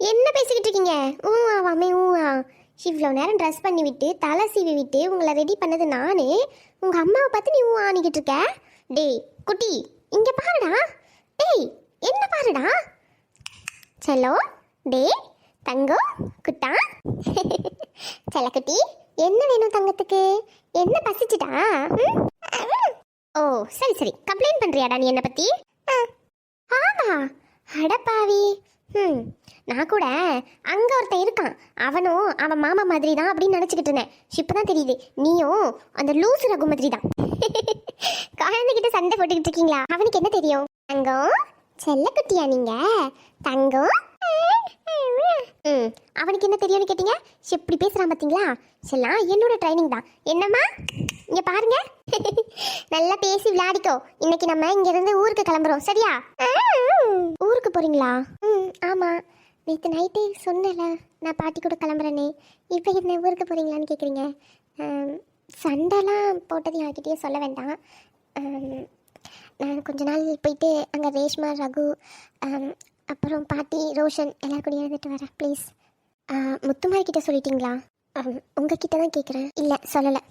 என்ன பேசிக்கிட்டு இருக்கீங்க? ஊ ஆவாமே ஊ ஆ இவ்வளோ நேரம் ட்ரெஸ் பண்ணி விட்டு தலை சீவி விட்டு உங்களை ரெடி பண்ணது நானே. உங்கள் அம்மாவை பார்த்து நீ ஊ ஆனிக்கிட்டு இருக்க? டேய் குட்டி இங்கே பாருடா. டேய் என்ன பாருடா? செல்லோ டேய் தங்கம் குட்டா. செல்லக்குட்டி என்ன வேணும் தங்கத்துக்கு? என்ன பசிச்சுட்டா ஓ சரி சரி. கம்ப்ளைண்ட் பண்ணுறியாடா நீ என்னை பற்றி ஆ, ஆமா அடப்பாவி ம் நான் கூட அங்கே ஒருத்தன் இருக்கான். அவனும் அவன் மாமா மாதிரி தான் அப்படின்னு நினச்சிக்கிட்டு இருந்தேன். இப்பதான் தெரியுது நீயும் அந்த லூசு ரகு மாதிரி தான் குழந்தைகிட்ட சண்டை போட்டுக்கிட்டு இருக்கீங்களா? அவனுக்கு என்ன தெரியும்? தங்கம் செல்லக்குட்டியா நீங்க? தங்கம். ம் அவனுக்கு என்ன தெரியும்னு கேட்டீங்க? எப்படி பேசுகிறான் பார்த்தீங்களா செல்லாம் என்னோட ட்ரைனிங் தான். என்னம்மா? இங்க பாருங்க. நல்லா பேசி விளையாடிக்கோ. இன்னைக்கு நம்ம இங்க இருந்து ஊருக்கு கிளம்புறோம். சரியா? ஊருக்கு போறீங்களா? ம் ஆமா. நேற்று நைட்டே சொன்னல நான் பாட்டி கூட கிளம்புறேனே. இப்போ என்ன ஊருக்கு போறீங்களான்னு கேட்குறீங்க சண்டைலாம் போட்டது யார்கிட்டயே சொல்ல வேண்டாம். நான் கொஞ்ச நாள் போயிட்டு அங்கே ரேஷ்மா ரகு அப்புறம் பாட்டி ரோஷன் எல்லாரும் கூட இருந்துட்டு வரேன் ப்ளீஸ். முத்துமாரி கிட்ட சொல்லிட்டீங்களா? உங்ககிட்ட தான் கேட்குறேன் இல்லை சொல்லலை.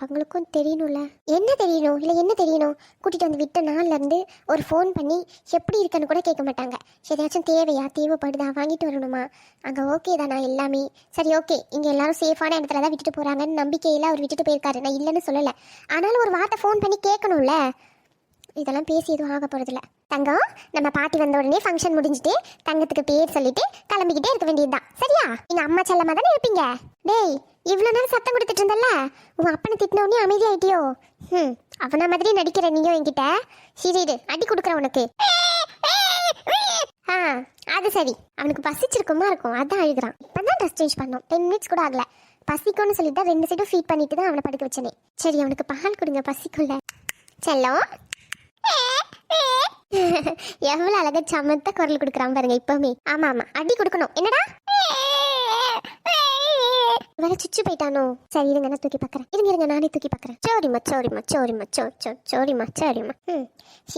அவங்களுக்கும் தெரியணும்ல. என்ன தெரியணும்? இல்லை என்ன தெரியணும்? கூட்டிகிட்டு வந்து விட்ட நாள்லேருந்து ஒரு ஃபோன் பண்ணி எப்படி இருக்கேன்னு கூட கேட்க மாட்டாங்க. எதாச்சும் தேவையா? தேவைப்படுதா? வாங்கிட்டு வரணுமா? அங்கே ஓகே தானா எல்லாமே? சரி ஓகே இங்கே எல்லாரும் சேஃபான இடத்துல தான் விட்டுட்டு போகிறாங்கன்னு நம்பிக்கையில் அவர் விட்டுட்டு போயிருக்காரு. நான் இல்லைன்னு சொல்லலை. ஆனாலும் ஒரு வார்த்தை ஃபோன் பண்ணி கேட்கணும்ல. இதெல்லாம் பேசி எதுவும் ஆக போகிறதில்ல தங்கம் நம்ம பாட்டி வந்த உடனே ஃபங்க்ஷன் முடிஞ்சுட்டு தங்கத்துக்கு பேர் சொல்லிட்டு கிளம்பிக்கிட்டே இருக்க வேண்டியதுதான். சரியா? நீங்கள் அம்மா செல்லமாக தானே இருப்பீங்க? டேய் இவ்வளோ நேரம் சத்தம் கொடுத்துட்டு இருந்தல்ல? உன் அப்பனை திட்டினோடனே அமைதியாயிட்டியோ? ம் அவனை மாதிரி நடிக்கிற நீயும் என்கிட்ட? சரி அடி கொடுக்குற உனக்கு. ஆ அது சரி. அவனுக்கு பசிச்சிருக்குமா இருக்கும் அதான் அழுகிறான். இப்போ தான் ட்ரெஸ் சேஞ்ச் பண்ணோம். டென் மினிட்ஸ் கூட ஆகல. பசிக்கும்னு சொல்லிட்டு தான் ரெண்டு சைடும் ஃபீட் பண்ணிட்டு தான் அவனை படுக்க வச்சனே. சரி அவனுக்கு பால் கொடுங்க பசிக்கும்ல. செல்லம். எவ்வளோ அழகா சமத்த குரல் கொடுக்குறான் பாருங்க இப்பவுமே. ஆமா ஆமா. அடி கொடுக்கணும். என்னடா? வேற சுச்சு போயிட்டானோ? சரி இருங்க நான் தூக்கி பார்க்கறேன். இருங்க இருங்க நானே தூக்கி பார்க்குறேன். சோரிம்மா சோரிம்மா சோரிம்மா சோ சோ சோரிம்மா சோரிம்மா ம்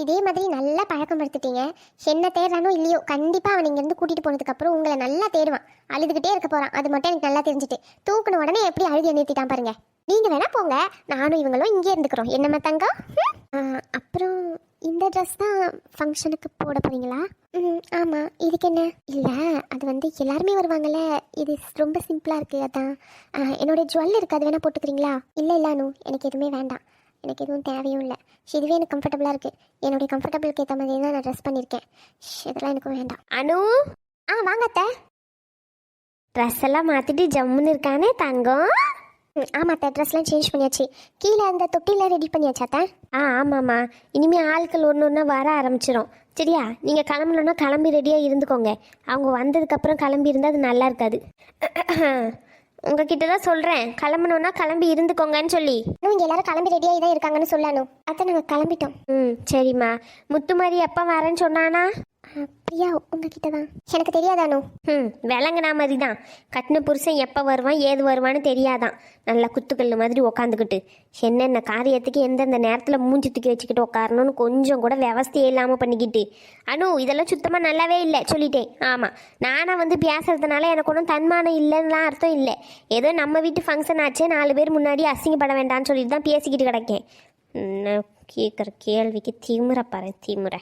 இதே மாதிரி நல்லா பழக்கம் படுத்திட்டீங்க என்ன தேடுறானோ இல்லையோ கண்டிப்பா அவன் இங்க இருந்து கூட்டிட்டு போனதுக்கு அப்புறம் உங்களை நல்லா தேடுவான். அழுதுகிட்டே இருக்க போறான். அது மட்டும் எனக்கு நல்லா தெரிஞ்சுட்டு. தூக்குன உடனே எப்படி அழுதி நிறுத்திட்டான் பாருங்க. நீங்க வேணா போங்க. நானும் இவங்களும் இங்கே இருந்துக்கிறோம். என்னம்மா தங்கம்? ஆ, அப்புறம் இந்த ட்ரெஸ் தான் ஃபங்க்ஷனுக்கு போட போறீங்களா? ம் ஆமாம் இதுக்கு என்ன? இல்லை அது வந்து எல்லாருமே வருவாங்கல்ல. இது ரொம்ப சிம்பிளாக இருக்குது அதான். ஆ, என்னோட ஜுவல் இருக்குது அது வேணால் போட்டுக்கிறீங்களா? இல்லை இல்லை அனு. எனக்கு எதுவுமே வேண்டாம். எனக்கு எதுவும் தேவையும் இல்லை. இதுவே எனக்கு கம்ஃபர்டபுளாக இருக்குது என்னுடைய கம்ஃபர்டபுளுக்கு ஏற்ற மாதிரி தான் நான் ட்ரெஸ் பண்ணியிருக்கேன் இதெல்லாம் எனக்கு வேண்டாம். அனு? ஆ வாங்க அத்தை. ட்ரெஸ் எல்லாம் மாற்றிட்டு ஜம்முன்னு இருக்கானே தங்கம். ம், ஆமா அத்தை ட்ரெஸ்லாம் சேஞ்ச் பண்ணியாச்சு. கீழே அந்த தொட்டிலாம் ரெடி பண்ணியாச்சா அத்தை ஆ ஆமாம்மா. இனிமே ஆட்கள் ஒன்று ஒன்றா வர ஆரம்பிச்சிரும். சரியா? நீங்கள் கிளம்பணுன்னா கிளம்பி ரெடியாக இருந்துக்கோங்க. அவங்க வந்ததுக்கப்புறம் கிளம்பி இருந்தால் அது நல்லா இருக்காது. உங்ககிட்ட தான் சொல்கிறேன் கிளம்பணுன்னா கிளம்பி இருந்துக்கோங்கன்னு சொல்லி. இங்கே எல்லாரும் கிளம்பி ரெடியாகி தான் இருக்காங்கன்னு சொல்லணும் அத்தை நாங்கள் கிளம்பிட்டோம். ம் சரிம்மா. முத்துமாரி எப்போ வரேன்னு சொன்னானா? பிரியா உங்ககிட்ட தான் எனக்கு தெரியாதானு ம் விளங்குனா மாதிரி தான் கட்டின புருஷன் எப்போ வருவான் ஏது வருவான்னு தெரியாதான். நல்லா குத்துக்கல் மாதிரி உக்காந்துக்கிட்டு என்னென்ன காரியத்துக்கு எந்தெந்த நேரத்தில் மூஞ்சி தூக்கி வச்சுக்கிட்டு உட்காரணும்னு கொஞ்சம் கூட விவஸ்தையே இல்லாமல் பண்ணிக்கிட்டு. அனு இதெல்லாம் சுத்தமாக நல்லாவே இல்லை சொல்லிட்டேன். ஆமாம் நானாக வந்து பேசுறதுனால எனக்கு ஒன்றும் தன்மானம் இல்லைன்னுலாம் அர்த்தம் இல்லை. ஏதோ நம்ம வீட்டு ஃபங்க்ஷன் ஆச்சே நாலு பேர் முன்னாடி அசிங்கப்பட வேண்டாம்னு சொல்லிட்டு தான் பேசிக்கிட்டு கிடக்கேன். கேட்குற கேள்விக்கு திமுறை பாரு திமுறை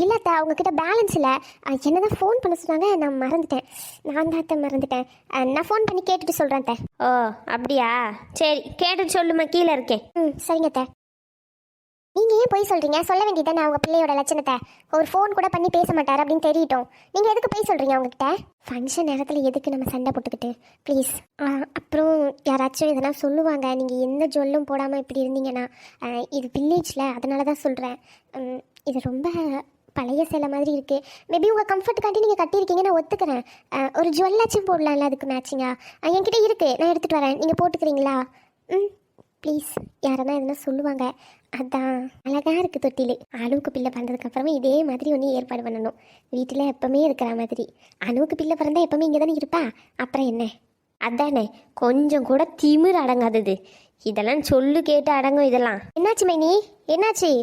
இல்லை அத்தை உங்ககிட்ட பேலன்ஸ் இல்லை. என்னதான் ஃபோன் பண்ண சொன்னாங்க நான் மறந்துட்டேன். நான் தான் மறந்துட்டேன். நான் ஃபோன் பண்ணி கேட்டுட்டு சொல்கிறேன் ஓ அப்படியா? சரி கேட்டுட்டு சொல்லுமா கீழே இருக்கேன். ம் சரிங்க நீங்கள் ஏன் போய் சொல்கிறீங்க சொல்ல வேண்டியதானே அவங்க பிள்ளையோட லட்சணத்தை. ஒரு ஃபோன் கூட பண்ணி பேச மாட்டார் அப்படின்னு தெரியட்டும். நீங்கள் எதுக்கு போய் சொல்கிறீங்க அவங்ககிட்ட? ஃபங்க்ஷன் நேரத்தில் எதுக்கு நம்ம சண்டை போட்டுக்கிட்டு? ப்ளீஸ் அப்புறம் யாராச்சும் இதெல்லாம் சொல்லுவாங்க. நீங்கள் எந்த ஜொல்லும் போடாமல் இப்படி இருந்தீங்கன்னா இது வில்லேஜில் அதனால தான் சொல்கிறேன் இது ரொம்ப பழைய சேலை மாதிரி இருக்குது மேபி உங்கள் கம்ஃபர்ட்டுக்காண்டி நீங்கள் கட்டியிருக்கீங்க நான் ஒத்துக்கிறேன். ஒரு ஜுவல்லாச்சும் போடலாம்ல அதுக்கு மேட்சிங்காக என்கிட்ட இருக்குது நான் எடுத்துகிட்டு வரேன். நீங்கள் போட்டுக்கிறீங்களா? ம் ப்ளீஸ் யாரெல்லாம் எதுனா சொல்லுவாங்க. அதான் அழகா இருக்கு தொட்டில். அணுவுக்கு பிள்ளை பிறந்ததுக்கு அப்புறமே இதே மாதிரி ஒன்று ஏற்பாடு பண்ணணும். வீட்டில் எப்பவுமே இருக்கிற மாதிரி. அணுவுக்கு பிள்ளை பிறந்தா எப்பவுமே இங்கே தானே இருப்பா? அப்புறம் என்ன? அதானே கொஞ்சம் கூட திமிர் அடங்காதது. இதெல்லாம் சொல்லு கேட்டு அடங்கும் இதெல்லாம். என்னாச்சு மைனி? என்னாச்சு?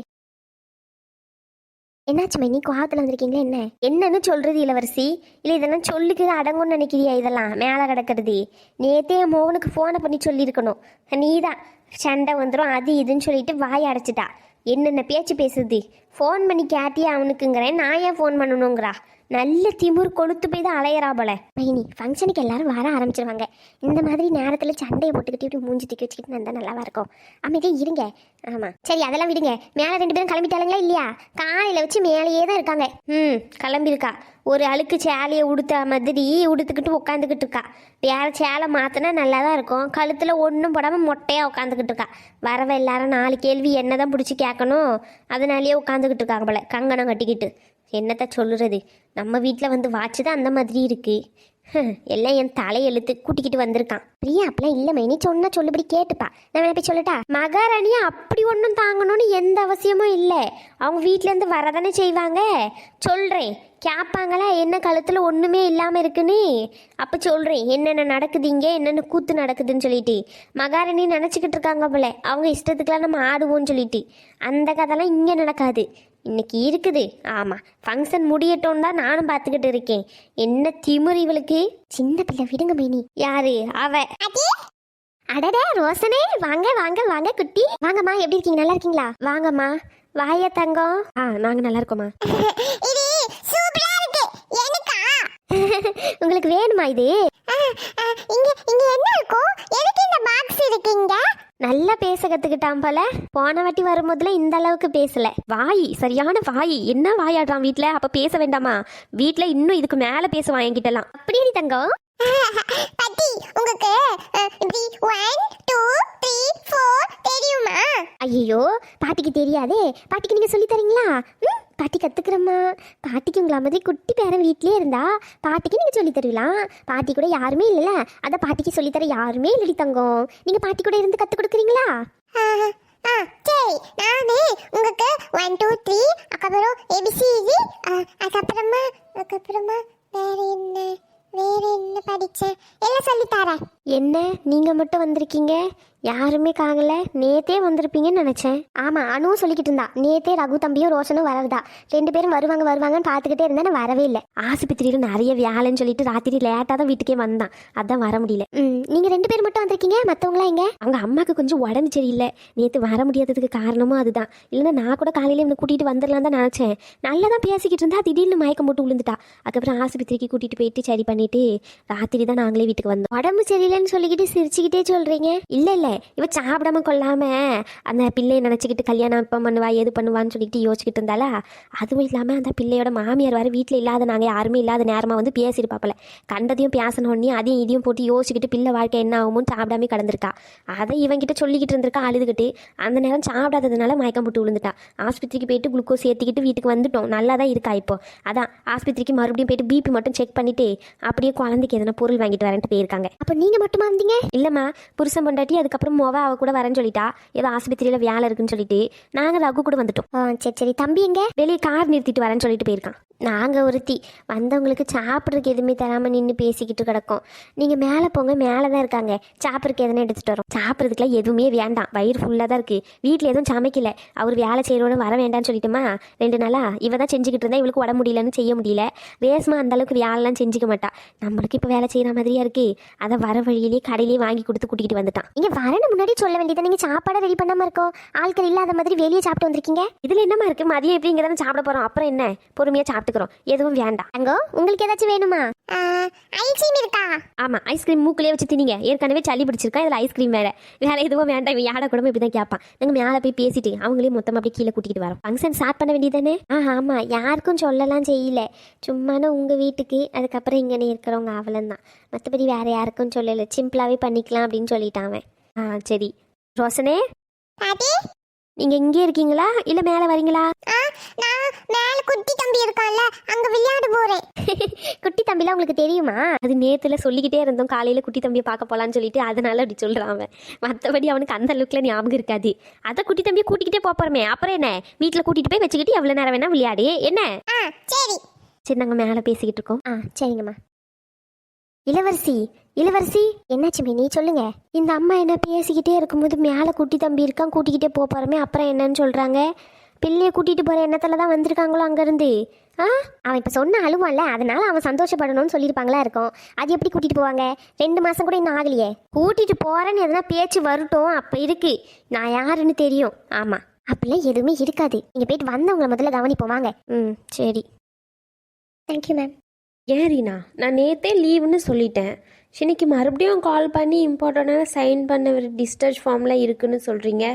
என்னாச்சு மைனி? கோவத்தில் வந்திருக்கீங்களா என்ன? என்னன்னு சொல்றது இளவரசி. இல்லை இதெல்லாம் சொல்லுக்கு அடங்கும்னு நினைக்கிறியா இதெல்லாம்? மேலே கிடக்கிறது. நேத்தே என் மோகனுக்கு ஃபோனை பண்ணி சொல்லியிருக்கணும். நீதான். சண்டை வந்துடும் அது இதுன்னு சொல்லிட்டு வாய் அடைச்சிட்டா. என்னென்ன பேச்சு பேசுது? ஃபோன் பண்ணி கேட்டியே அவனுக்குங்கிறேன். நான் ஏன் ஃபோன் பண்ணணுங்கிறா? நல்ல திமுர் கொளுத்து போய் தான் அலையறா போல. மைனி ஃபங்க்ஷனுக்கு எல்லாரும் வர ஆரம்பிச்சிருவாங்க. இந்த மாதிரி நேரத்தில் சண்டையை போட்டுக்கிட்டு இப்படி மூஞ்சி தூக்கி வச்சுக்கிட்டு இருந்தால் நல்லாவா இருக்கும்? அமைதியே இருங்க. ஆமாம் சரி அதெல்லாம் விடுங்க. மேலே ரெண்டு பேரும் கிளம்பிட்டாங்களா இல்லையா? காலையில் வச்சு மேலேயே தான் இருக்காங்க. ம் கிளம்பியிருக்கா. ஒரு அழுக்கு சேலையை உடுத்த மாதிரி உடுத்துக்கிட்டு உட்காந்துக்கிட்டு இருக்கா. வேற சேலை மாற்றினா நல்லா தான் இருக்கும். கழுத்தில் ஒன்றும் போடாமல் மொட்டையாக உட்காந்துக்கிட்டு இருக்கா. வரவ எல்லாரும் நாலு கேள்வி என்ன தான் பிடிச்சி கேட்கணும்? அதனாலேயே உட்காந்துக்கிட்டு இருக்காங்க போல. கங்கணம் கட்டிக்கிட்டு. என்னத்த சொல்லுறது? நம்ம வீட்டில் வந்து வாட்ச் தான் அந்த மாதிரி இருக்கு. எல்லாம் என் தலையெழுத்து கூட்டிக்கிட்டு வந்திருக்கான். பிரியா அப்பெல்லாம் இல்லை மைனி சொன்னா சொல்லுபடி கேட்டுப்பா. நான் வேணா போய் சொல்லட்டா? மகாராணியை அப்படி ஒன்றும் தாங்கணும்னு எந்த அவசியமும் இல்லை. அவங்க வீட்டிலேருந்து வரதானே செய்வாங்க? சொல்கிறேன் கேட்பாங்களா என்ன கழுத்தில் ஒன்றுமே இல்லாமல் இருக்குன்னு? அப்போ சொல்கிறேன் என்னென்ன நடக்குது இங்கே? என்னென்ன கூத்து நடக்குதுன்னு சொல்லிட்டு. மகாராணி நினச்சிக்கிட்டு இருக்காங்க போல. அவங்க இஷ்டத்துக்கெலாம் நம்ம ஆடுவோம்னு சொல்லிட்டு. அந்த கதைலாம் இங்கே நடக்காது. இன்னைக்கு இருக்குது. ஆமாம் ஃபங்க்ஷன் முடியட்டும் தான் நானும் பார்த்துக்கிட்டு இருக்கேன். என்ன திமிரு இவளுக்கு? சின்ன பிள்ளை விடுங்க மைனி. யாரு? அவ. அடடே ரோசனே வாங்க வாங்க வாங்க குட்டி. வாங்கம்மா எப்படி இருக்கீங்க? நல்லா இருக்கீங்களா? வாங்கம்மா. வாய தங்கம். ஆ நாங்கள் நல்லா இருக்கோம்மா. இது சூப்பரா இருக்கு. எனக்கா? உங்களுக்கு வேணுமா இது? இங்க இங்க என்ன இருக்கும்? எதுக்கு இந்த பாக்ஸ் இருக்கு இங்க? நல்லா பேச கத்துக்கிட்டான் போல. போன வாட்டி வரும்போதுல இந்த அளவுக்கு பேசல. வாய் சரியான வாய். என்ன வாயாடுறான் வீட்ல? அப்ப பேச வேண்டாமா? வீட்ல இன்னும் இதுக்கு மேல பேசுவான் என்கிட்டலாம். அப்படியே தங்கம். பட்டி உங்களுக்கு இப்படி ஒன் டூ த்ரீ ஃபோர் தெரியுமா? ஐயோ பாட்டிக்கு தெரியாதே. பாட்டிக்கு நீங்க சொல்லி தரீங்களா? பாட்டி கத்துக்கிறம்மா. பாட்டிக்கு உங்களை மாதிரி குட்டி பேரன் வீட்லேயே இருந்தா பாட்டிக்கு நீங்கள் சொல்லி தருவீங்களா? பாட்டி கூட யாருமே இல்லைல்ல. அதை பாட்டிக்கு சொல்லித்தர யாருமே இல்லடி தங்கம். நீங்கள் பாட்டி கூட இருந்து கற்றுக் கொடுக்குறீங்களா? சரி. நானே உங்களுக்கு ஒன் டூ த்ரீ அதுக்கப்புறம் ஏபிசிடி அதுக்கப்புறமா அதுக்கப்புறமா வேற என்ன வேற என்ன படிச்சேன்? எல்லாம் சொல்லி என்ன? நீங்க மட்டும் வந்திருக்கீங்க? யாருமே காங்கல நேத்தே வந்திருப்பீங்கன்னு நினைச்சேன். ஆமா அனுவும் சொல்லிக்கிட்டு இருந்தா. நேத்தே ரகு தம்பியும் ரோஷனும் வரதா ரெண்டு பேரும் வருவாங்க வருவாங்கன்னு பார்த்துக்கிட்டே இருந்தேன் நான் வரவே இல்லை. ஆஸ்பத்திரியில நிறைய வேலைன்னு சொல்லிட்டு ராத்திரி லேட்டா தான் வீட்டுக்கே வந்தான். அதான் வர முடியல. ம் நீங்க ரெண்டு பேர் மட்டும் வந்திருக்கீங்க? மத்தவங்களாம் எங்க? அவங்க அம்மாவுக்கு கொஞ்சம் உடம்பு சரியில்லை. நேற்று வர முடியாததுக்கு காரணமும் அதுதான். இல்லைன்னா நான் கூட காலையில இவனை கூட்டிட்டு வந்துடலாம் தான் நினச்சேன். நல்லா தான் பேசிக்கிட்டு இருந்தா. திடீர்னு மயக்கம் போட்டு விழுந்துட்டா. அதுக்கப்புறம் ஆஸ்பத்திரிக்கு கூட்டிட்டு போயிட்டு சரி பண்ணிட்டு ராத்திரி தான் நாங்களே வீட்டுக்கு வந்தோம். உடம்பு இல்லைன்னு சொல்லிக்கிட்டு சிரிச்சுக்கிட்டே சொல்றீங்க? இல்ல இல்ல. இவ சாப்பிடாம கொள்ளாம அந்த பிள்ளையை நினச்சிக்கிட்டு கல்யாணம் எப்போ பண்ணுவா எது பண்ணுவான்னு சொல்லிட்டு யோசிச்சுக்கிட்டு இருந்தாலா அதுவும் இல்லாமல் அந்த பிள்ளையோட மாமியார் வர வீட்டில் இல்லாத நாங்கள் யாருமே இல்லாத நேரமாக வந்து பேசியிருப்பாப்பல கண்டதையும் பேசணுன்னே அதையும் இதையும் போட்டு யோசிச்சுக்கிட்டு பிள்ளை வாழ்க்கை என்ன ஆகுமோன்னு சாப்பிடாம கடந்திருக்கா. அதை இவங்கிட்ட சொல்லிக்கிட்டு இருந்திருக்கா அழுதுகிட்டு. அந்த நேரம் சாப்பிடாததுனால மயக்கம் போட்டு விழுந்துட்டா. ஆஸ்பத்திரிக்கு போயிட்டு குளுக்கோஸ் ஏற்றிக்கிட்டு வீட்டுக்கு வந்துட்டோம். நல்லா தான் இருக்கா இப்போ. அதான் ஆஸ்பத்திரிக்கு மறுபடியும் போயிட்டு பிபி மட்டும் செக் பண்ணிட்டு அப்படியே குழந்தைக்கு எதனா பொருள் வாங்கிட்டு வரேன்ட்டு போயிருக்காங்க. அப்ப நீங்க மட்டுமா வந்தீங்க? இல்லைம்மா புருஷன் பொண்டாட்டி அதுக்கப்புறம் மொவ அவ கூட வரேன்னு சொல்லிட்டா. ஏதோ ஆஸ்பத்திரியில் வேலை இருக்குன்னு சொல்லிட்டு. நாங்கள் ரகு கூட வந்துட்டோம். ஆ சரி சரி. தம்பி எங்க? வெளியே கார் நிறுத்திட்டு வரேன்னு சொல்லிட்டு போயிருக்கான். நாங்கள் ஒருத்தி. வந்தவங்களுக்கு சாப்பிட்றதுக்கு எதுவுமே தராமல் நின்று பேசிக்கிட்டு கிடக்கோம். நீங்கள் மேலே போங்க மேலே தான் இருக்காங்க. சாப்பிட்றதுக்கு எதனா எடுத்துகிட்டு வரோம். சாப்பிட்றதுக்குலாம் எதுவுமே வேண்டாம். வயிறு ஃபுல்லாக தான் இருக்குது வீட்டில் எதுவும் சமைக்கல. அவர் வேலை செய்கிறோன்னு வர வேண்டாம்னு சொல்லிட்டுமா ரெண்டு நாளா இவ தான் செஞ்சுக்கிட்டு இருந்தா இவளுக்கு உடம்பு முடியலன்னு செய்ய முடியல. ரேஸ்மா அந்த அளவுக்கு வேலைலாம் செஞ்சுக்க மாட்டா. நம்மளுக்கு இப்போ வேலை செய்கிற மாதிரியா இருக்கு. அதை வர வழியிலேயே கடையிலேயே வாங்கி கொடுத்து கூட்டிகிட்டு வந்துட்டான். நீங்க வரணும் முன்னாடி சொல்ல வேண்டியது நீங்க சாப்பாடை ரெடி பண்ணாம இருக்கோம். ஆட்கள் இல்லாத மாதிரி வெளியே சாப்பிட்டு வந்திருக்கீங்க? இதில் என்னம்மா இருக்குது மதியம் எப்படி இங்கே தானே சாப்பிட போகிறோம் அப்புறம் என்ன? பொறுமையாக சாப்பிட்டுக்கிறோம். எதுவும் வேண்டாம். அங்கோ உங்களுக்கு ஏதாச்சும் வேணுமா? ஐஸ்கிரீம் இருக்கா? ஆமாம் ஐஸ்கிரீம் மூக்கிலே வச்சு தின்னீங்க. ஏற்கனவே சளி பிடிச்சிருக்கா இதில் ஐஸ்கிரீம் வேற. வேற எதுவும் வேண்டாம் இவன் யாட கூட இப்படி தான் கேட்பான். நாங்கள் மேலே போய் பேசிட்டு அவங்களே மொத்தமாக அப்படியே கீழே கூட்டிகிட்டு வரோம். ஃபங்க்ஷன் ஸ்டார்ட் பண்ண வேண்டியதானே ஆ ஆமாம் யாருக்கும் சொல்லலாம் செய்யல. சும்மான உங்கள் வீட்டுக்கு அதுக்கப்புறம் இங்கே இருக்கிறவங்க அவளந்தான் மற்றபடி வேற யாருக்கும் சொல்லலை. சிம்பிளாகவே பண்ணிக்கலாம் அப்படின்னு சொல்லிட்டான் அவன். ஆ சரி. ரோசனே பாட்டி? நீங்கள் இங்கே இருக்கீங்களா? இல்லை மேலே வரீங்களா? நான் மேல குட்டி தம்பி இருக்கான்ல அங்க விளையாட போறேன். குட்டி தம்பிலாம் உங்களுக்கு தெரியுமா? அது நேத்துல சொல்லிக்கிட்டே இருந்தோம் காலையில குட்டி தம்பியை பார்க்க போலான்னு சொல்லிட்டு அதனால அப்படி சொல்றான் அவன். மற்றபடி அவனுக்கு அந்த அளவுக்குல ஞாபகம் இருக்காது. அதை குட்டி தம்பியை கூட்டிக்கிட்டே போறோமே அப்புறம் என்ன? வீட்டில் கூட்டிட்டு போய் வச்சுக்கிட்டு எவ்வளோ நேரம் வேணா விளையாடு. என்ன? சரி. சரி நாங்கள் மேலே பேசிக்கிட்டு இருக்கோம். ஆ சரிங்கம்மா. இளவரசி இளவரசி. என்னாச்சு மினி சொல்லுங்க. இந்த அம்மா என்ன பேசிக்கிட்டே இருக்கும்போது மேலே குட்டி தம்பி இருக்கான் கூட்டிக்கிட்டே போக அப்புறம் என்னன்னு சொல்றாங்க? பிள்ளைய கூட்டிகிட்டு போகிற எண்ணத்தில் தான் வந்திருக்காங்களோ அங்கேருந்து? ஆ? அவன் இப்போ சொன்ன அழுவான்ல அதனால அவன் சந்தோஷப்படணும்னு சொல்லியிருப்பாங்களா இருக்கும். அது எப்படி கூட்டிகிட்டு போவாங்க? ரெண்டு மாதம் கூட இன்னும் ஆகலையே. கூட்டிகிட்டு போகிறேன்னு எதனா பேச்சு வரட்டும் அப்போ இருக்கு. நான் யாருன்னு தெரியும். ஆமாம் அப்படிலாம் எதுவுமே இருக்காது. நீங்கள் போயிட்டு வந்தவங்களை முதல்ல கவனிப்போம். வாங்க. ம் சரி. தேங்க்யூ மேம் ஏன் ரீனா? நான் நேத்தே லீவுன்னு சொல்லிட்டேன். இன்னைக்கு மறுபடியும் கால் பண்ணி இம்பார்ட்டண்ட்டான சைன் பண்ண ஒரு டிஸ்டர்ஜ் ஃபார்ம்லாம் இருக்குன்னு சொல்கிறீங்க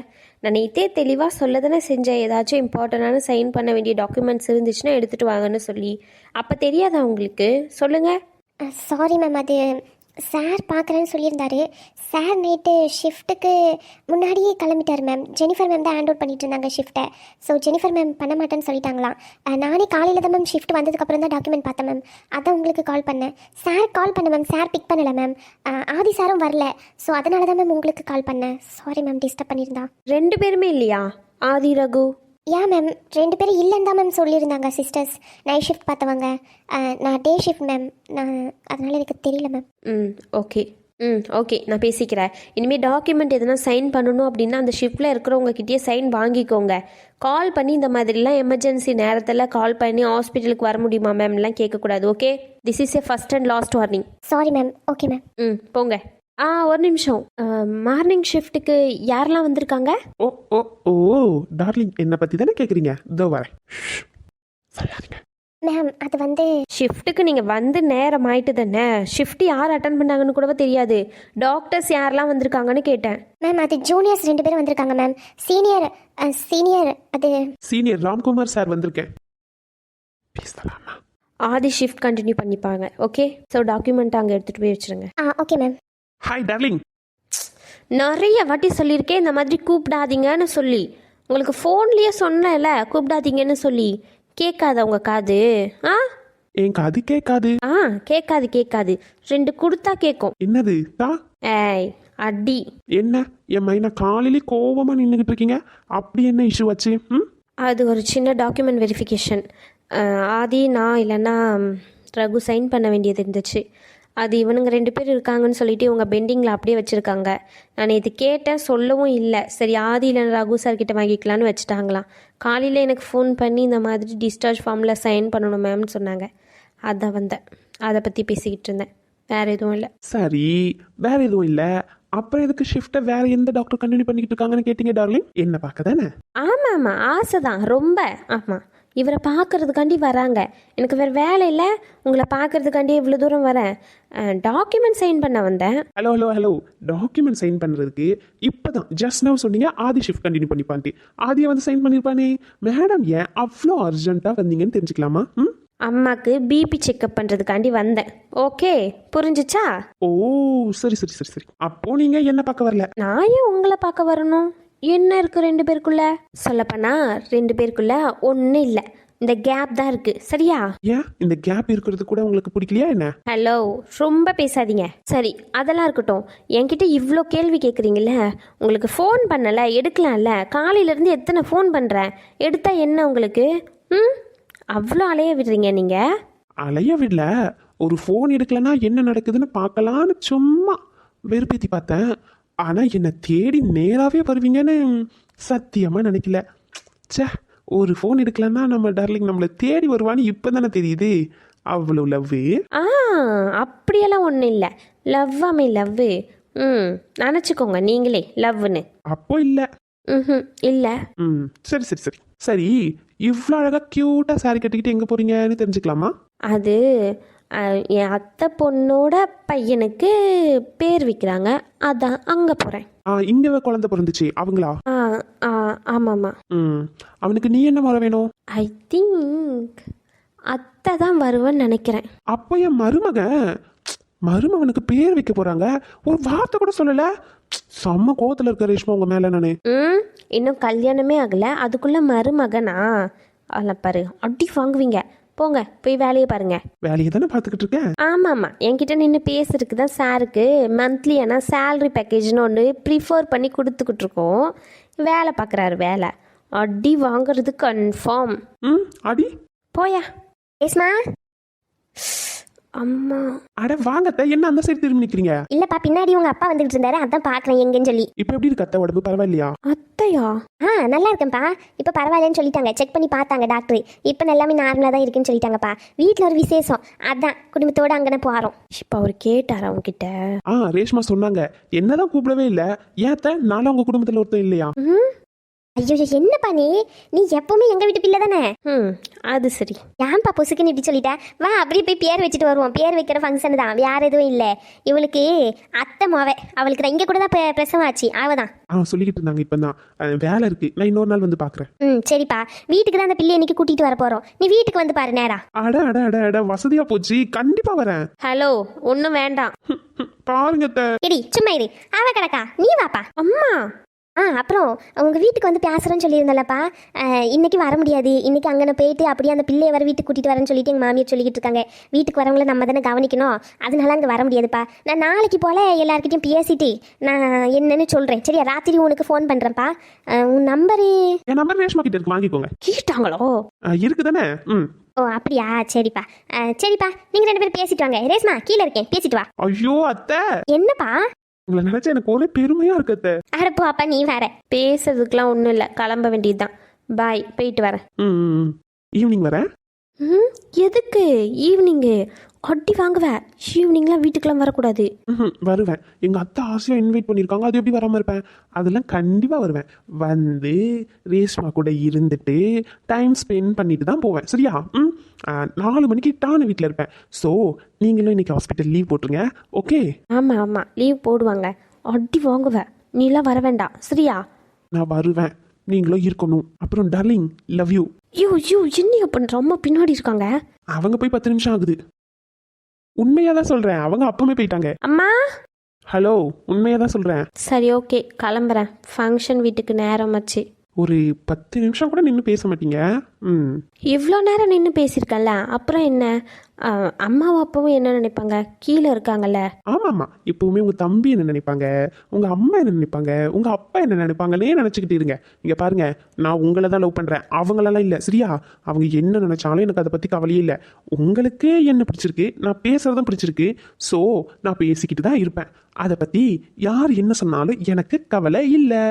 நான் நேத்தே தெளிவாக சொல்ல தானே செஞ்சேன். ஏதாச்சும் இம்பார்ட்டண்டான சைன் பண்ண வேண்டிய டாக்குமெண்ட்ஸ் இருந்துச்சுன்னா எடுத்துகிட்டு வாங்கன்னு சொல்லி. அப்போ தெரியாதா உங்களுக்கு? சொல்லுங்கள் சாரி மேம் அது சார் பார்க்குறேன்னு சொல்லியிருந்தாரு. சார் நைட்டு ஷிஃப்ட்டுக்கு முன்னாடியே கிளம்பிட்டார் மேம் ஜெனிஃபர் மேம் தான் ஹேண்ட் அவுட் பண்ணிட்டு இருந்தாங்க ஷிஃப்ட்டை ஸோ ஜெனிஃபர் மேம் பண்ண மாட்டேன்னு சொல்லிட்டாங்களாம். நானே காலையில் தான் மேம் ஷிஃப்ட் வந்ததுக்கப்புறம் தான் டாக்குமெண்ட் பார்த்தேன் மேம் அதான் உங்களுக்கு கால் பண்ணேன். சார் கால் பண்ண மேம் சார் பிக் பண்ணலை மேம் ஆதி சாரும் வரல. ஸோ அதனால தான் மேம் உங்களுக்கு கால் பண்ணேன். சாரி மேம் டிஸ்டர்ப் பண்ணியிருந்தா ரெண்டு பேருமே இல்லையா? ஆதி ரகு. யா மேம் ரெண்டு பேரும் இல்லைன்னு தான் மேம் சொல்லியிருந்தாங்க சிஸ்டர்ஸ் நைட் ஷிஃப்ட் பார்த்தவங்க. நான் டே ஷிஃப்ட் மேம் நான் அதனால எனக்கு தெரியல மேம் ம் ஓகே ம் ஓகே நான் பேசிக்கிறேன். இனிமேல் டாக்குமெண்ட் எதனா சைன் பண்ணணும் அப்படின்னா அந்த ஷிஃப்ட்டில் இருக்கிறவங்க கிட்டயே சைன் வாங்கிக்கோங்க. கால் பண்ணி இந்த மாதிரிலாம் எமர்ஜென்சி நேரத்தில் கால் பண்ணி ஹாஸ்பிட்டலுக்கு வர முடியுமா மேம்லாம் கேட்கக்கூடாது okay this is a first and last warning sorry ma'am okay ma'am ம் போங்க. ஆ ஒரு நிமிஷம். மார்னிங் ஷிஃப்ட்டுக்கு யாரெல்லாம் வந்திருக்காங்க? ஓ ஓ ஓ டார்லிங் என்னை பற்றி தானே கேட்குறீங்க இதோ வரேன். சொல்லாதீங்க. மேம் அது வந்து ஷிஃப்ட்டுக்கு நீங்கள் வந்து நேரம் ஆயிட்டு தானே? ஷிஃப்ட் யார் அட்டன் பண்ணாங்கன்னு கூடவா தெரியாது. டாக்டர்ஸ் யாரெல்லாம் வந்திருக்காங்கன்னு கேட்டேன். மேம் அது ஜூனியர்ஸ் ரெண்டு பேரும் வந்திருக்காங்க மேம் சீனியர் சீனியர் அது சீனியர் ராம்குமார் சார் வந்திருக்கேன். பேசலாமா? ஆதி ஷிஃப்ட் கண்டினியூ பண்ணிப்பாங்க ஓகே ஸோ டாக்குமெண்ட் அங்கே எடுத்துகிட்டு போய் வச்சுருங்க. ஆ ஓகே மேம் ஹாய் டார்லிங் நிறைய வாட்டி சொல்லியிருக்கேன் இந்த மாதிரி கூப்பிடாதீங்கன்னு சொல்லி. உங்களுக்கு ஃபோன்லேயே சொன்னேன்ல கூப்பிடாதீங்கன்னு சொல்லி. கேட்காத உங்கள் காது? ஆ? என் காது கேட்காது. ஆ கேட்காது கேட்காது. ரெண்டு கொடுத்தா கேட்கும். என்னது? தா? ஏய் அடி. என்ன? என் மைனா காலையிலே கோவமா நின்றுகிட்டு இருக்கீங்க? அப்படி என்ன இஷ்யூ ஆச்சு? ம்? அது ஒரு சின்ன டாக்குமெண்ட் வெரிஃபிகேஷன் ஆதி நான் இல்லைன்னா ரகு சைன் பண்ண வேண்டியது இருந்துச்சு. அது இவனுங்க ரெண்டு பேர் இருக்காங்கன்னு சொல்லிட்டு இவங்க பெண்டிங்கில் அப்படியே வச்சுருக்காங்க. நான் இது கேட்டேன் சொல்லவும் இல்லை. சரி ஆதி இல்லைன்னா ரகு சார் கிட்ட வாங்கிக்கலான்னு வச்சுட்டாங்களாம். காலையில் எனக்கு ஃபோன் பண்ணி இந்த மாதிரி டிஸ்சார்ஜ் ஃபார்மில் சைன் பண்ணணும் மேம்னு சொன்னாங்க. அதான் வந்தேன். அதை பற்றி பேசிக்கிட்டு இருந்தேன். வேறு எதுவும் இல்லை. சரி வேற எதுவும் இல்லை. அப்புறம் எதுக்கு ஷிஃப்ட்டை வேற எந்த டாக்டர் கண்டினியூ பண்ணிக்கிட்டு இருக்காங்கன்னு கேட்டீங்க டார்லிங் என்ன பார்க்க தானே ஆமாம் ஆமாம் ஆசை தான். ரொம்ப. ஆமாம் இவரை பார்க்கறதுக்காண்டி வராங்க. எனக்கு வேறு வேலை இல்லை. உங்களை பார்க்கறதுக்காண்டி இவ்வளோ தூரம் வரேன். டாக்குமெண்ட் சைன் பண்ண வந்தேன். Hello hello hello document sign பண்ணுறதுக்கு இப்போ தான் ஜஸ்ட் நவ் சொன்னீங்க ஆதி ஷிஃப்ட் கண்டினியூ பண்ணிப்பான்ட்டு. ஆதியை வந்து சைன் பண்ணியிருப்பானே மேடம் ஏன் அவ்வளோ அர்ஜென்ட்டாக வந்தீங்கன்னு தெரிஞ்சுக்கலாமா? ம்? அம்மாக்கு பிபி செக்அப் பண்ணுறதுக்காண்டி வந்தேன். ஓகே புரிஞ்சுச்சா? ஓ சரி சரி சரி சரி. அப்போ நீங்க என்ன பார்க்க வரல? நான் ஏன் உங்களை பார்க்க வரணும்? என்ன இருக்கு ரெண்டு பேருக்குள்ள? சொல்லப்போனா ரெண்டு பேருக்குள்ள ஒன்றும் இல்லை. இந்த கேப் தான் இருக்கு. சரியா? ஏன்? இந்த கேப் இருக்கிறது கூட உங்களுக்கு பிடிக்கலையா என்ன? ஹலோ ரொம்ப பேசாதீங்க. சரி அதெல்லாம் இருக்கட்டும். என்கிட்ட இவ்வளோ கேள்வி கேட்குறீங்கள உங்களுக்கு ஃபோன் பண்ணல எடுக்கலாம்ல? காலையிலேருந்து எத்தனை ஃபோன் பண்ணுறேன் எடுத்தா என்ன உங்களுக்கு? ம்? அவ்வளோ அலைய விடுறீங்க நீங்கள் அலைய விடல. ஒரு ஃபோன் எடுக்கலனா என்ன நடக்குதுன்னு பார்க்கலான்னு சும்மா வெறுப்பேத்தி பார்த்தேன். ஆனா என்னை தேடி நேராவே வருவீங்கன்னு சத்தியமா நினைக்கல. ச்சே ஒரு ஃபோன் எடுக்கலன்னா நம்ம டார்லிங் நம்மளை தேடி வருவான்னு இப்போ தானே தெரியுது அவ்வளோ லவ்வு ஆ அப்படியெல்லாம் ஒன்றும் இல்லை. லவ்வாமே லவ்வு ம் நினச்சிக்கோங்க நீங்களே லவ்னு அப்போ இல்லை. ம் இல்லை. ம் சரி சரி சரி. சரி இவ்வளோ அழகாக க்யூட்டாக சாரி கட்டிக்கிட்டு எங்கே போறீங்கன்னு தெரிஞ்சுக்கலாமா? அது என் அத்தை பொண்ணோட பையனுக்கு பேர் வைக்கிறாங்க. அதான் அங்கே போகிறேன் இங்கே குழந்தை பிறந்துச்சு. அவங்களா? ஆமாம்மா. ம். அவனுக்கு நீ என்ன முறை வேணும்? ஐ திங்க் அத்தை தான் வருவேன்னு நினைக்கிறேன். அப்போ என் மருமகன் மருமகனுக்கு பேர் வைக்க போறாங்க. ஒரு வார்த்தை கூட சொல்லல. செம்ம கோவத்துல இருக்க ரேஷ்மா உங்க மேல நானு. ம் இன்னும் கல்யாணமே ஆகலை. அதுக்குள்ளே மருமகனா? அதில் பாரு அடி வாங்குவீங்க. போங்க போய் வேலையை பாருங்க. வேலையை தானே பார்த்துக்கிட்டு இருக்கேன்? ஆமாம்மா என்கிட்ட நின்று பேசுறதுக்கு தான் சாருக்கு மந்த்லி ஆனால் சேலரி பேக்கேஜ்னு ஒன்று ப்ரிஃபர் பண்ணி கொடுத்துக்கிட்டு இருக்கோம். வேலை பார்க்குறாரு வேலை. அடி வாங்குறது கன்ஃபார்ம் ம் அடி. போயா. எஸ்மா அம்மா. அட வாங்க அத்தை என்ன அந்த சைடு திரும்பி நிக்கிறீங்க? இல்லப்பா பின்னாடி உங்க அப்பா வந்துகிட்டு இருந்தாரு அதான் பாக்குறேன் எங்கன்னு சொல்லி. இப்போ எப்படி இருக்கு அத்தை உடம்பு? பரவாயில்லையா? அத்தையா? ஆ நல்லா இருக்கேன்ப்பா. இப்போ பரவாயில்லன்னு சொல்லிட்டாங்க. செக் பண்ணி பார்த்தாங்க டாக்டர் இப்போ எல்லாமே நார்மலாக தான் இருக்குன்னு சொல்லிட்டாங்கப்பா. வீட்டில் ஒரு விசேஷம். அதான் குடும்பத்தோட அங்கன போகிறோம் இப்போ அவர் கேட்டாரா உங்ககிட்ட ஆ ரேஷ்மா சொன்னாங்க. என்னதான் கூப்பிடவே இல்ல. ஏன் அத்தை? நானும் உங்க குடும்பத்துல ஒருத்தன் இல்லையா? ஐயோ என்னப்பா நீ? நீ எப்பவுமே எங்க வீட்டு பிள்ளை தானே? ம் அது சரி. ஏன்பா பொசுக்குன்னு இப்படி சொல்லிட்ட? வா அப்படியே போய் பேர் வச்சுட்டு வருவோம். பேர் வைக்கிற ஃபங்க்ஷன் தான். வேற எதுவும் இல்லை. இவளுக்கு அத்தை மொவை. அவளுக்கு தான் இங்கே கூட தான் பெ- பிரசவம் ஆச்சு. அவதான். ஆ சொல்லிக்கிட்டு இருந்தாங்க இப்பதான் அஹ், வேலை இருக்கு. நான் இன்னொரு நாள் வந்து பாக்குறேன். ம் சரிப்பா. வீட்டுக்கு தான் அந்த பிள்ளையை இன்னைக்கு கூட்டிட்டு வர போறோம். நீ வீட்டுக்கு வந்து பாரு நேரா. அட அட அட அட வசதியா போச்சு. கண்டிப்பா வரேன். ஹலோ ஒன்றும் வேண்டாம். பாருங்க எடி சும்மா இரு. அவ கிடக்கா. நீ வாப்பா. அம்மா. ஆ அப்புறம் உங்க வீட்டுக்கு வந்து பேசுறேன்னு சொல்லியிருந்தல்லப்பா அஹ், இன்னைக்கு வர முடியாது. இன்னைக்கு அங்கே போயிட்டு அப்படியே அந்த பிள்ளையை வர வீட்டுக்கு கூட்டிட்டு வரேன்னு சொல்லிட்டு எங்க மாமியார் சொல்லிக்கிட்டு இருக்காங்க. வீட்டுக்கு வரவங்கள நம்ம தானே கவனிக்கணும். அதனால அங்கே வர முடியாதுப்பா. நான் நாளைக்கு போல எல்லார்கிட்டயும் பேசிட்டு நான் என்னன்னு சொல்றேன். சரியா? ராத்திரி உனக்கு ஃபோன் பண்றேன்ப்பா. அஹ், உன் நம்பரு என் நம்பர் ரேஷ்மா கிட்ட இருக்கு. வாங்கிக்கோங்க. கேட்டாங்களோ? இருக்கு தானே ம். ஓ அப்படியா? சரிப்பா. சரிப்பா. நீங்க ரெண்டு பேரும் பேசிட்டு வாங்க. ரேஸ்மா கீழே இருக்கேன். பேசிட்டு வா. ஐயோ அத்தை. என்னப்பா? உங்களை நினைச்சா எனக்கு ஒரே பெருமையா இருக்கு அத்தை. அடப்போ அப்பா நீ வேற. பேசுறதுக்கெலாம் ஒன்றும் இல்லை. கிளம்ப வேண்டியது தான் பாய் போயிட்டு வரேன். ம் ஈவினிங் வரேன். ம் எதுக்கு? ஈவினிங்கு. அடி வாங்குவேன் ஈவினிங்லாம் வீட்டுக்கெல்லாம் வரக்கூடாது. ம்ஹும், வருவேன். எங்க அத்தை ஆசையா இன்வைட் பண்ணியிருக்காங்க அது எப்படி வராம இருப்பேன்? அதெல்லாம் கண்டிப்பா வருவேன். வந்து ரேஷ்மா கூட இருந்துட்டு டைம் ஸ்பெண்ட் பண்ணிட்டு தான் போவேன். சரியா? ம். நாலு மணிக்கு டானு வீட்டில் இருப்பேன். ஸோ நீங்களும் இன்னைக்கு ஹாஸ்பிட்டல் லீவ் போட்டுருங்க. ஓகே ஆமாம் ஆமாம் லீவ் போடுவாங்க. அடி வாங்குவேன் நீலாம் வர வேண்டாம். சரியா? நான் வருவேன். நீங்களும் இருக்கணும். அப்புறம் டார்லிங் லவ் யூ ஐயோ ஐயோ என்னைய பண்ணுற அம்மா பின்னாடி இருக்காங்க. அவங்க போய் பத்து நிமிஷம் ஆகுது. உண்மையாக தான் சொல்கிறேன் அவங்க அப்பமே போயிட்டாங்க. அம்மா? ஹலோ உண்மையாக தான் சொல்கிறேன் சரி ஓகே கிளம்புறேன். ஃபங்க்ஷன் வீட்டுக்கு நேரம் ஆச்சு. ஒரு பத்து நிமிஷம் கூட நின்று பேச மாட்டீங்க. ம். இவ்வளோ நேரம் நின்று பேசியிருக்கேன்ல அப்புறம் என்ன? அம்மாவும் அப்பாவும் என்ன நினைப்பாங்க? கீழே இருக்காங்கல்ல. ஆமாம் ஆமாம் இப்போவுமே உங்கள் தம்பி என்ன நினைப்பாங்க? உங்கள் அம்மா என்ன நினைப்பாங்க? உங்கள் அப்பா என்ன நினைப்பாங்கன்னே நினச்சிக்கிட்டு இருங்க. இங்கே பாருங்க நான் உங்களை தான் லவ் பண்ணுறேன் அவங்களெல்லாம் இல்லை. சரியா? அவங்க என்ன நினச்சாலும் எனக்கு அதை பற்றி கவலையே இல்லை. உங்களுக்கு என்ன பிடிச்சிருக்கு? நான் பேசுகிறதும் பிடிச்சிருக்கு. ஸோ நான் பேசிக்கிட்டு தான் இருப்பேன். அதை பற்றி யார் என்ன சொன்னாலும் எனக்கு கவலை இல்லை.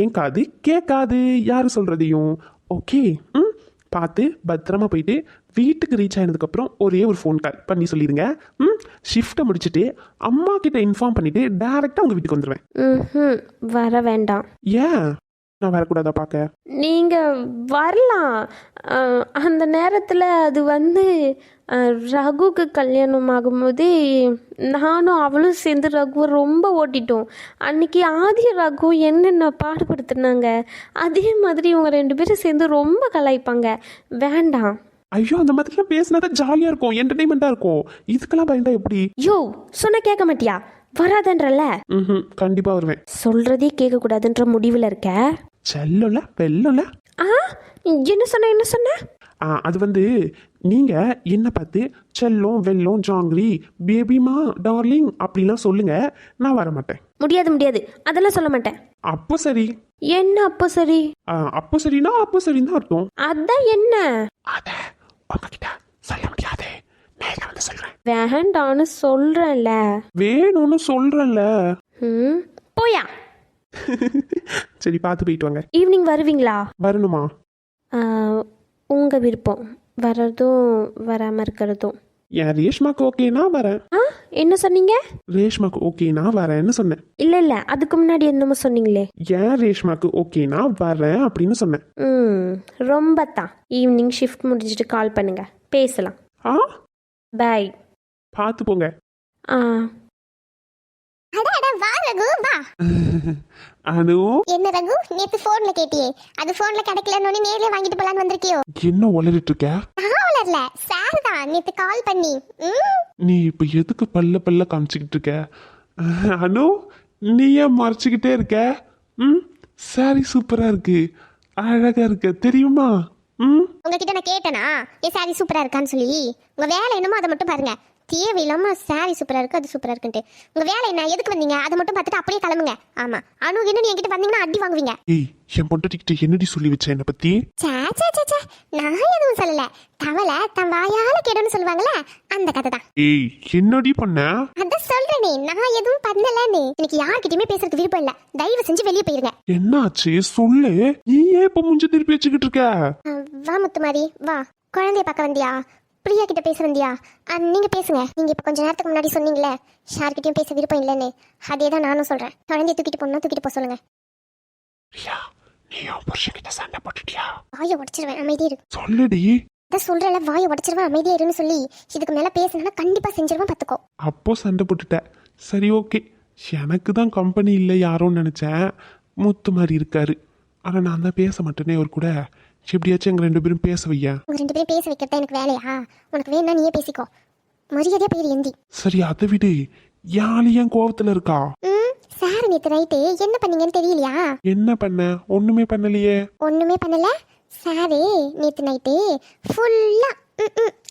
ஏன் காது கேட்காது? யார் சொல்கிறதையும் ஓகே ம்? பார்த்து பத்திரமா போயிட்டு வீட்டுக்கு ரீச் ஆனதுக்கப்புறம் ஒரே ஒரு ஃபோன் கால் பண்ணி சொல்லிடுங்க. ம்? ஷிஃப்ட்டை முடிச்சுட்டு அம்மா கிட்ட இன்ஃபார்ம் பண்ணிட்டு டேரெக்டாக உங்கள் வீட்டுக்கு வந்துடுவேன் வர வேண்டாம். ஏன்? நான் வரக்கூடாதா பார்க்க? நீங்கள் வரலாம். அந்த நேரத்தில் அது வந்து ரகுக்கு கல்யாணம் ஆகும்போது நானும் அவளும் சேர்ந்து ரகுவை ரொம்ப ஓட்டிட்டோம். அன்னைக்கு ஆதி ரகு என்னென்ன பாடுபடுத்துனாங்க அதே மாதிரி இவங்க ரெண்டு பேரும் சேர்ந்து ரொம்ப கலாய்ப்பாங்க. வேண்டாம். ஐயோ அந்த மாதிரிலாம் பேசினா தான் ஜாலியாக இருக்கும் என்டர்டைன்மெண்ட்டாக இருக்கும். இதுக்கெல்லாம் பயந்தா எப்படி? யோ சொன்ன கேட்க மாட்டியா? வராதன்றல ம் கண்டிப்பாக வருவேன். சொல்றதே கேட்கக்கூடாதுன்ற முடிவில் இருக்க? செல்லல வெல்லல? ஆ என்ன சொன்ன என்ன சொன்ன? அது வந்து நீங்கள் என்ன பார்த்து செல்லம் வெல்லம் ஜாங்கிரி பேபிமா டார்லிங் அப்படிலாம் சொல்லுங்கள் நான் வர மாட்டேன் முடியாது முடியாது. அதெல்லாம் சொல்ல மாட்டேன். அப்போ சரி. என்ன அப்போ சரி? அப்போ சரினா அப்போ சரின்னு அர்த்தம். அதான் என்ன? அத உங்ககிட்ட சொல்ல முடியாது. நேரில் வந்து சொல்கிறேன் வேண்டான்னு சொல்றேன்ல. வேணும்னு சொல்கிறேன்ல ம் போயா. சரி பார்த்து போயிட்டு வாங்க. ஈவினிங் வருவீங்களா? வரணுமா? ஆ, உங்க விருப்பம். வர்றதும் வராம இருக்கிறதும். என் ரேஷ்மாக்கு ஓகேனா வரேன். ஆ என்ன சொன்னீங்க? ரேஷ்மாக்கு ஓகேனா வரேன்னு சொன்னேன். இல்ல இல்ல அதுக்கு முன்னாடி என்னமோ சொன்னீங்களே. ஏன் ரேஷ்மாக்கு ஓகேனா வரேன் அப்படின்னு சொன்னேன். ம் ரொம்ப தான். ஈவினிங் ஷிஃப்ட் முடிஞ்சிட்டு கால் பண்ணுங்க. பேசலாம். ஆ? பாய் பார்த்து போங்க ஆ. அட அட வா ரகு வா. அனு? என்ன ரகு? நேத்து போன்ல கேட்டியே. அது போன்ல கிடைக்கலன்னு நேர்ல வாங்கிட்டு போலான்னு வந்திருக்கியோ. என்ன உளறிட்டு இருக்க? நான் வளரல சார் தான் நேத்து கால் பண்ணி. ம்? நீ இப்போ எதுக்கு பல்ல பல்ல காமிச்சிக்கிட்டு இருக்க? அனு நீ ஏன் மறைச்சிக்கிட்டே இருக்க? ம்? சாரி சூப்பரா இருக்கு. அழகா இருக்கு. தெரியுமா? ம்? உங்ககிட்ட நான் கேட்டேனா? என் சாரி சூப்பரா இருக்கான்னு சொல்லி. உங்க வேலை என்னமோ அதை மட்டும் பாருங்க. தேவையில்லாம சாரி சூப்பரா இருக்கு அது சூப்பரா இருக்குன்ட்டு. உங்க வேலை என்ன? எதுக்கு வந்தீங்க? அதை மட்டும் பார்த்துட்டு அப்படியே கிளம்புங்க. ஆமா. அனு என்ன நீ என்கிட்ட வந்தீங்கன்னா அடி வாங்குவீங்க. ஏய் என் பொண்டாட்டிக்கிட்ட என்னடி சொல்லி வச்ச? என்னை பத்தி? சே சே சே சே நான் எதுவும் சொல்லல. தவளை தன் வாயால கேடுன்னு சொல்லுவாங்கல்ல அந்த கதை தான் ஏய் என்னடி பண்ண? சொல்றேனே நான் எதுவும் பண்ணலன்னு எனக்கு யார்கிட்டயுமே பேசுறதுக்கு விருப்பம் இல்ல. தயவு செஞ்சு வெளியே போயிருங்க. என்னாச்சு? சொல்லு. நீ ஏன் இப்ப முஞ்ச திருப்பி வச்சுக்கிட்டு இருக்க? வா முத்துமாரி வா. குழந்தைய பார்க்க வந்தியா? பிரியா கிட்ட பேச வந்தியா? நீங்க பேசுங்க. நீங்க இப்ப கொஞ்ச நேரத்துக்கு முன்னாடி சொன்னீங்களே யார்கிட்டயும் பேச விருப்பம் இல்லைன்னு. அதே தான் நானும் சொல்றேன். குழந்தைய தூக்கிட்டு போனா தூக்கிட்டு போக சொல்லுங்க. பிரியா நீ உன் புருஷன்கிட்ட சண்டை போட்டுட்டியா? வாயை உடச்சிருவேன் அமைதியா இரு. சொல்லுடி. அதான் சொல்றல வாயை உடச்சிருவேன் அமைதியா இருன்னு சொல்லி. இதுக்கு மேல பேசுனா கண்டிப்பா செஞ்சிருவேன் பாத்துக்கோ. அப்போ சண்டை போட்டுட்ட. சரி ஓகே. எனக்கு தான் கம்பெனி இல்லை யாரோன்னு நினச்சேன். முத்து மாதிரி இருக்காரு. ஆனால் நான் தான் பேச மாட்டேனே அவர் கூட. எப்படியாச்சும் எங்கள் ரெண்டு பேரும் பேச வையா உங்க ரெண்டு பேரும் பேச வைக்கிறதா எனக்கு வேலையா? உனக்கு வேணா நீயே பேசிக்கோ. மரியாதையா பேர் எந்தி. சரி அதை விடு. யாழ் ஏன் கோவத்தில் இருக்கா? ம் சார் நேற்று நைட்டு என்ன பண்ணீங்கன்னு தெரியலையா? என்ன பண்ண? ஒன்றுமே பண்ணலையே. ஒண்ணுமே பண்ணல. சாரு நேற்று நைட்டு ஃபுல்லா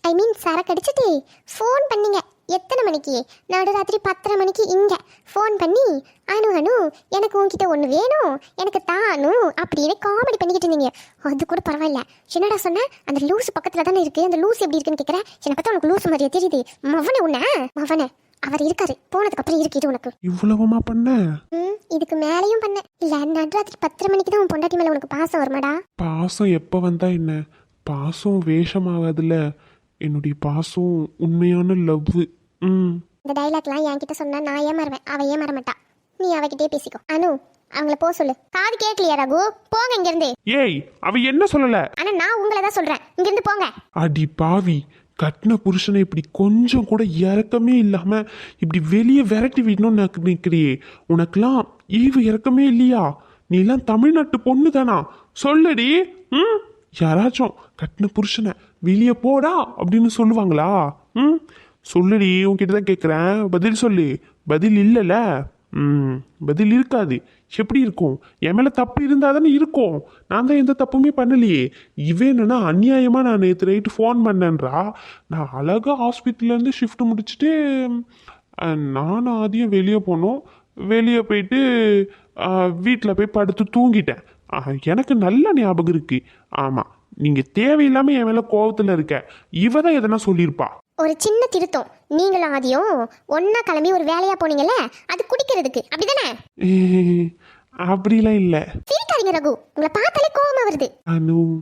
ஐ மீன் சரக்கு அடிச்சிட்டு ஃபோன் பண்ணீங்க. எத்தனை மணிக்கு? நடுராத்திரி பத்தரை மணிக்கு இங்க. ஃபோன் பண்ணி அனு அனு எனக்கு உன்கிட்ட ஒன்று வேணும் எனக்கு தானு அப்படின்னு காமெடி பண்ணிக்கிட்டு இருந்தீங்க. அது கூட பரவாயில்ல. என்னடா சொன்ன? அந்த லூசு பக்கத்தில் தானே இருக்கு. அந்த லூஸ் எப்படி இருக்குன்னு கேட்குறேன் என்னை பார்த்தா உனக்கு லூசு மாதிரியே தெரியுது. மவனே உன்ன. மவனே. அவர் இருக்காரு. போனதுக்கு அப்புறம் இருக்கு இது உனக்கு. இவ்வளவுமா பண்ண? ம் இதுக்கு மேலேயும் பண்ண. இல்லை நடுராத்திரி பத்தரை மணிக்கு தான் உன் பொண்டாட்டி மேலே உனக்கு பாசம் வருமாடா? பாசம் எப்போ வந்தா என்ன? பாசம் வேஷமாகாதுல்ல என்னுடைய பாசம் உண்மையான லவ். ம். இந்த டைலாக்லாம் என்கிட்ட சொன்னா நான் ஏமாறுவேன். அவ ஏமாற மாட்டா. நீ அவகிட்டே பேசிக்கோ. அனு அவங்கள போக சொல்லு. காது கேட்கலையா ரகு? போங்க இங்க இருந்து ஏய் அவ என்ன சொல்லல? ஆனா நான் உங்களை தான் சொல்றேன். இங்க இருந்து போங்க. அடி பாவி. கட்டின புருஷனை இப்படி கொஞ்சம் கூட இறக்கமே இல்லாமல் இப்படி வெளியே விரட்டி விடணும்னு நான் நினைக்கிறியே. உனக்கெல்லாம் ஈவு இறக்கமே இல்லையா? நீ எல்லாம் தமிழ்நாட்டு பொண்ணு தானா? சொல்லடி. ம்? யாராச்சும் கட்டின புருஷனை வெளியே போடா அப்படின்னு சொல்லுவாங்களா? ம்? சொல்லுடி உன்கிட்ட தான் கேட்குறேன் பதில் சொல்லு. பதில் இல்லைல்ல பதில் இருக்காது. எப்படி இருக்கும்? என் மேலே தப்பு இருந்தால் தானே இருக்கும். நான் தான் எந்த தப்புமே பண்ணலையே. இவன் என்னன்னா அநியாயமாக நான் நேற்று நைட்டு ஃபோன் பண்ணேன்றா. நான் அழகாக ஹாஸ்பிட்டல்லேருந்து ஷிஃப்ட் முடிச்சுட்டு நானும் அதையும் வெளியே போனோம். வெளியே போயிட்டு வீட்டில் போய் படுத்து தூங்கிட்டேன். எனக்கு நல்ல ஞாபகம் இருக்குது ஆமாம் நீங்கள் தேவையில்லாமல் என் மேலே கோபத்தில் இருக்க. இவ தான் எதனா சொல்லியிருப்பா ஒரு சின்ன திருத்தம். நீங்களும் ஆதியும் ஒண்ணா கிளம்பி ஒரு வேலையா போனீங்கல்ல? அது குடிக்கிறதுக்கு. அப்படிதானே? அப்படிலாம் இல்லை. சிரிக்காதீங்க ரகு. உங்களை பார்த்தாலே கோவமா வருது. அனு